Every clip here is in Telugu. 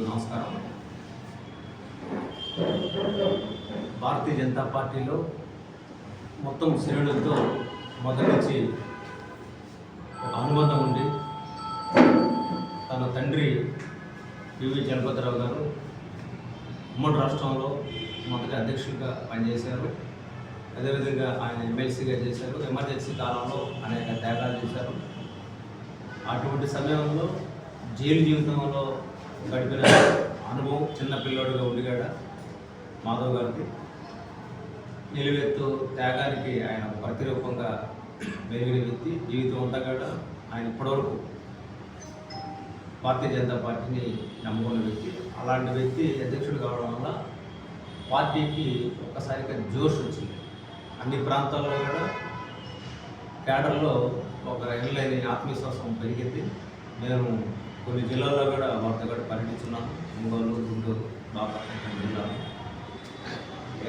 నమస్కారం. భారతీయ జనతా పార్టీలో మొత్తం శ్రేణులతో మొదటి నుంచి ఒక అనుబంధం ఉంది తన తండ్రి పివి జగపతిరావు గారు ఉమ్మడి రాష్ట్రంలో మొదటి అధ్యక్షుడిగా పనిచేశారు. అదేవిధంగా ఆయన ఎమ్మెల్సీగా చేశారు. ఎమర్జెన్సీ కాలంలో అనేక త్యాగాలు చేశారు. అటువంటి సమయంలో జైలు జీవితంలో గడిపిన అనుభవం చిన్న పిల్లోడుగా ఉండిగాడ మాధవ్ గారికి. నిలువెత్తు త్యాగానికి ఆయన ప్రతిరూపంగా వెలిగిన వ్యక్తి జీవితం ఉండగాడ ఆయన ఇప్పటివరకు భారతీయ జనతా పార్టీని నమ్ముకున్న వ్యక్తి. అలాంటి వ్యక్తి అధ్యక్షుడు కావడం వల్ల పార్టీకి ఒక్కసారిగా జోష్ వచ్చింది. అన్ని ప్రాంతాల్లో కూడా కేడర్లో ఒక ఎన్లైన్ ఆత్మవిశ్వాసం పెరిగింది. మేము కొన్ని జిల్లాల్లో కూడా వారితో కూడా పర్యటిస్తున్నాము ఒంగోలు గుంటూరు బాపట్ల జిల్లాలో.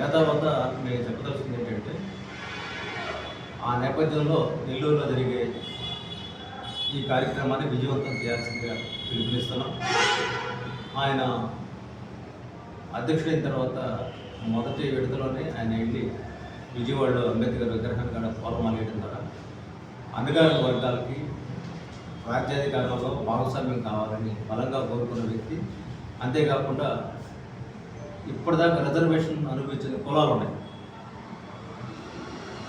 ఏదావద్ద మేము చెప్పదలసింది ఏంటంటే ఆ నేపథ్యంలో నెల్లూరులో జరిగే ఈ కార్యక్రమాన్ని విజయవంతం చేయాల్సిందిగా పిలుపునిస్తున్నాం. ఆయన అధ్యక్షుడైన తర్వాత మొదటి విడతలోనే ఆయన వెళ్ళి విజయవాడలో అంబేద్కర్ విగ్రహాన్ని కూడా పూలమాల వేయడం ద్వారా అన్నగారి వర్గాలకి రాజ్యాధికారంలో భాగస్వామ్యం కావాలని బలంగా కోరుకున్న వ్యక్తి. అంతేకాకుండా ఇప్పటిదాకా రిజర్వేషన్ అనుభవించిన కులాలు ఉన్నాయి.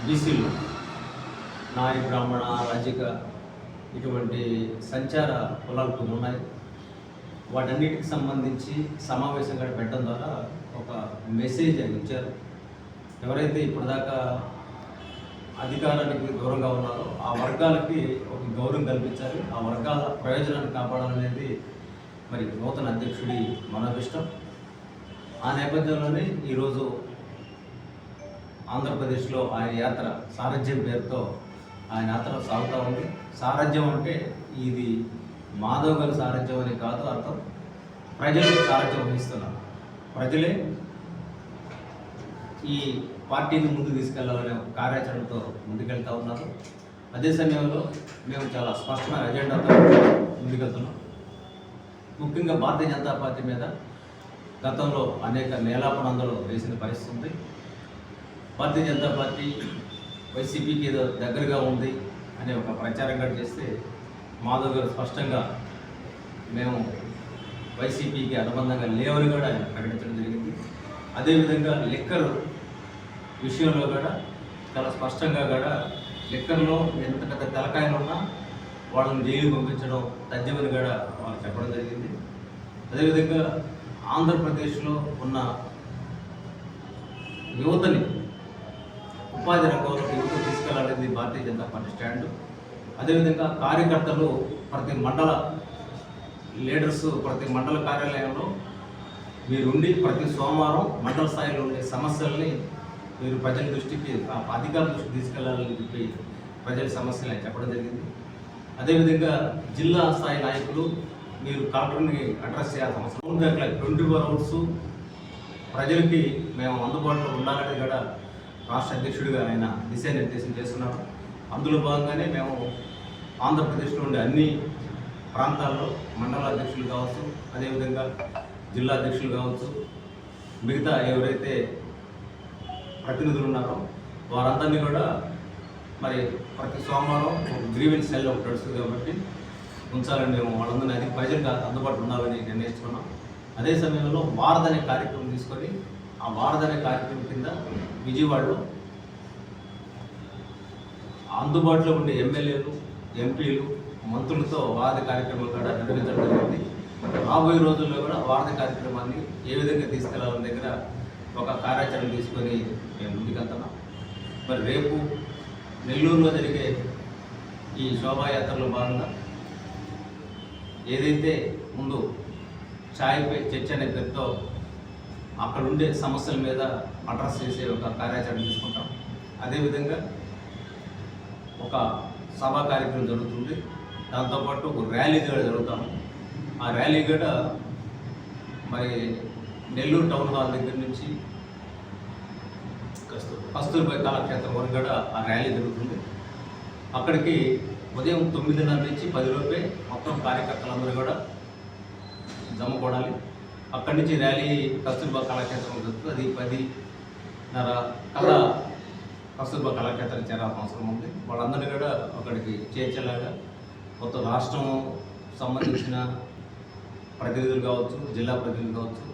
బీసీలు నాయ బ్రాహ్మణ రజిక ఇటువంటి సంచార కులాలు కొన్ని ఉన్నాయి. వాటన్నిటికి సంబంధించి సమావేశం కూడా పెట్టడం ద్వారా ఒక మెసేజ్ అని ఇచ్చారు. ఎవరైతే ఇప్పటిదాకా అధికారానికి దూరంగా ఉన్నారో ఆ వర్గాలకి ఒక గౌరవం కల్పించాలి. ఆ వర్గాల ప్రయోజనాన్ని కాపాడాలనేది మరి నూతన అధ్యక్షుడి మనోభిష్టం ఆ నేపథ్యంలోనే ఈరోజు ఆంధ్రప్రదేశ్లో ఆయన యాత్ర సారథ్యం పేరుతో ఆయన యాత్ర సాగుతూ ఉంది. సారథ్యం అంటే ఇది మాధవ్ గారి సారథ్యం అని కాదు అర్థం. ప్రజలు సారథ్యం వహిస్తున్నారు ప్రజలే ఈ పార్టీని ముందుకు తీసుకెళ్ళాలనే ఒక కార్యాచరణతో ముందుకెళ్తా ఉన్నారు. అదే సమయంలో మేము చాలా స్పష్టమైన అజెండాతో ముందుకెళ్తున్నాం. ముఖ్యంగా భారతీయ జనతా పార్టీ మీద గతంలో అనేక నేలాపనందలు వేసిన పరిస్థితి ఉంది. భారతీయ జనతా పార్టీ వైసీపీకి ఏదో దగ్గరగా ఉంది అనే ఒక ప్రచారం కూడా చేస్తే మాధవ్ గారు స్పష్టంగా మేము వైసీపీకి అనుబంధంగా లేవని కూడా ఆయన ప్రకటించడం జరిగింది. అదేవిధంగా లిక్కర్ విషయంలో కూడా చాలా స్పష్టంగా కూడా లిక్కర్లో ఎంత పెద్ద తెలకాయలు ఉన్నా వాళ్ళని జైలు పంపించడం తథ్యమని కూడా వాళ్ళు చెప్పడం జరిగింది. అదేవిధంగా ఆంధ్రప్రదేశ్లో ఉన్న యువతని ఉపాధి రంగంలో యువత తీసుకెళ్ళాలనేది భారతీయ జనతా పార్టీ స్టాండ్. అదేవిధంగా కార్యకర్తలు ప్రతి మండల లీడర్స్ ప్రతి మండల కార్యాలయంలో మీరుండి ప్రతి సోమవారం మండల స్థాయిలో ఉండే సమస్యల్ని మీరు ప్రజల దృష్టికి ఆ అధికారుల దృష్టికి తీసుకెళ్ళాలని చెప్పి ప్రజల సమస్యలు చెప్పడం జరిగింది. అదేవిధంగా జిల్లా స్థాయి నాయకులు మీరు కలెక్టర్ని అడ్రస్ చేయాల్సిన అవసరం ఉంది. ట్వంటీ ఫోర్ అవర్స్ ప్రజలకి మేము అందుబాటులో ఉండాలని కూడా రాష్ట్ర అధ్యక్షుడిగా ఆయన దిశానిర్దేశం చేస్తున్నారు. అందులో భాగంగానే మేము ఆంధ్రప్రదేశ్లో ఉండే అన్ని ప్రాంతాల్లో మండల అధ్యక్షులు కావచ్చు అదేవిధంగా జిల్లా అధ్యక్షులు కావచ్చు మిగతా ఎవరైతే ప్రతినిధులు ఉన్నారో వారందరినీ కూడా మరి ప్రతి సోమవారం గ్రీవెన్స్ సెల్ ఒకటి నడుస్తుంది కాబట్టి ఉంచాలని మేము వాళ్ళందరినీ అది ప్రజలకు అందుబాటులో ఉండాలని నిర్ణయించుకున్నాం. అదే సమయంలో వారధ అనే కార్యక్రమం తీసుకొని ఆ వారధ అనే కార్యక్రమం కింద విజయవాడలో అందుబాటులో ఉండే ఎమ్మెల్యేలు ఎంపీలు మంత్రులతో వారధ కార్యక్రమం కూడా నిర్వహించడం జరిగింది. రాబోయే రోజుల్లో కూడా వారధ కార్యక్రమాన్ని ఏ విధంగా తీసుకెళ్ళాలని దగ్గర ఒక కార్యాచరణ తీసుకొని మేము ముందుకెళ్తున్నాం. మరి రేపు నెల్లూరులో జరిగే ఈ శోభాయాత్రలో భాగంగా ఏదైతే ముందు ఛాయ్పై చర్చ అనే పేరుతో అక్కడ ఉండే సమస్యల మీద అడ్రస్ చేసే ఒక కార్యాచరణ తీసుకుంటాం. అదేవిధంగా ఒక సభా కార్యక్రమం జరుగుతుంది. దాంతోపాటు ఒక ర్యాలీ కూడా జరుగుతాము ఆ ర్యాలీ కూడా మరి నెల్లూరు టౌన్ హాల్ దగ్గర నుంచి కస్తూర్బా కళాక్షేత్రం వరకు కూడా ఆ ర్యాలీ జరుగుతుంది. అక్కడికి ఉదయం తొమ్మిదిన్నర నుంచి పదిలోపే మొత్తం కార్యకర్తలందరూ కూడా జమ అక్కడి నుంచి ర్యాలీ కస్తూర్బా కళాక్షేత్రం జరుగుతుంది. అది పదిన్నర కల్లా కస్తూర్బా కళాక్షేత్రం చేరాల్సిన అవసరం ఉంది. వాళ్ళందరినీ కూడా అక్కడికి చేర్చేలాగా మొత్తం రాష్ట్రం సంబంధించిన ప్రతినిధులు కావచ్చు జిల్లా ప్రతినిధులు కావచ్చు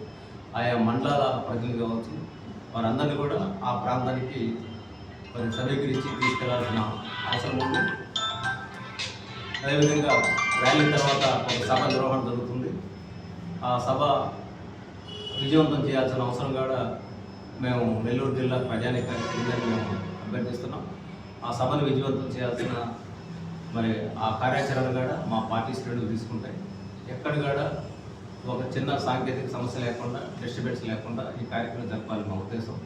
ఆయా మండలాల ప్రతినిధులు కావచ్చు వారందరినీ కూడా ఆ ప్రాంతానికి మరి సమీకరించి తీసుకెళ్ళాల్సిన అవసరం ఉంది. అదేవిధంగా ర్యాలీ తర్వాత ఒక సభ నిర్వహణ జరుగుతుంది. ఆ సభ విజయవంతం చేయాల్సిన అవసరం కూడా మేము నెల్లూరు జిల్లా ప్రజానికానికి మేము అభ్యర్థిస్తున్నాం. ఆ సభను విజయవంతం చేయాల్సిన మరి ఆ కార్యాచరణ కూడా మా పార్టీ శ్రేణులు తీసుకుంటాయి. ఎక్కడ కూడా ఒక చిన్న సాంకేతిక సమస్య లేకుండా డిస్టర్బెన్స్ లేకుండా ఈ కార్యక్రమం జరపాలి మా ఉద్దేశం.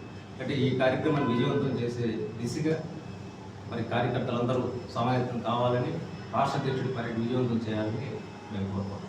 అంటే ఈ కార్యక్రమాన్ని విజయవంతం చేసే దిశగా మరి కార్యకర్తలందరూ సమాయత్తం కావాలని రాష్ట్ర అధ్యక్షుడి పర్యటన విజయవంతం చేయాలని మేము కోరుకుంటున్నాం.